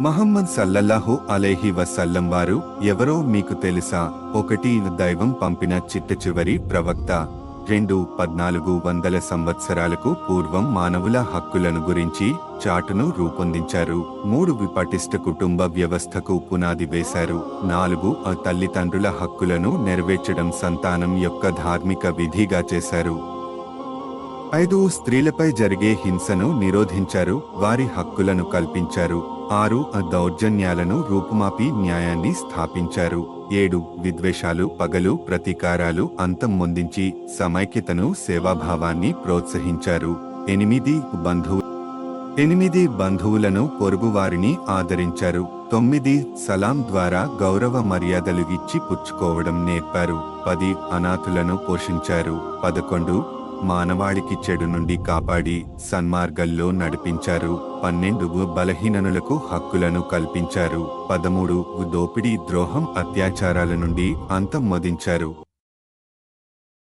మహమ్మద్ సల్లల్లాహు అలైహి వసల్లం వారు ఎవరో మీకు తెలుసా? ఒకటి దైవం పంపిన చిట్ట చివరి ప్రవక్త. రెండు పద్నాలుగు వందల సంవత్సరాలకు పూర్వం మానవుల హక్కులను గురించి చాటును రూపొందించారు. మూడు విపటిష్ట కుటుంబ వ్యవస్థకు పునాది వేశారు. నాలుగు ఆ తల్లిదండ్రుల హక్కులను నెరవేర్చడం సంతానం యొక్క ధార్మిక విధిగా చేశారు. ఐదు స్త్రీలపై జరిగే హింసను నిరోధించారు. వారి హక్కులను కల్పించారు. ఆరు ఆ దౌర్జన్యాలను రూపుమాపి న్యాయాన్ని స్థాపించారు. ఏడు విద్వేషాలు పగలు ప్రతీకారాలు అంతం ముందించి సమైక్యతను సేవాభావాన్ని ప్రోత్సహించారు. ఎనిమిది బంధువు ఎనిమిది బంధువులను పొరుగువారిని ఆదరించారు. తొమ్మిది సలాం ద్వారా గౌరవ మర్యాదలు ఇచ్చి పుచ్చుకోవడం నేర్పారు. పది అనాథులను పోషించారు. పదకొండు మానవాళికి చెడు నుండి కాపాడి సన్మార్గంలో నడిపించారు. పన్నెండు బలహీననులకు హక్కులను కల్పించారు. పదమూడు దోపిడీ ద్రోహం అత్యాచారాల నుండి అంతం మదించారు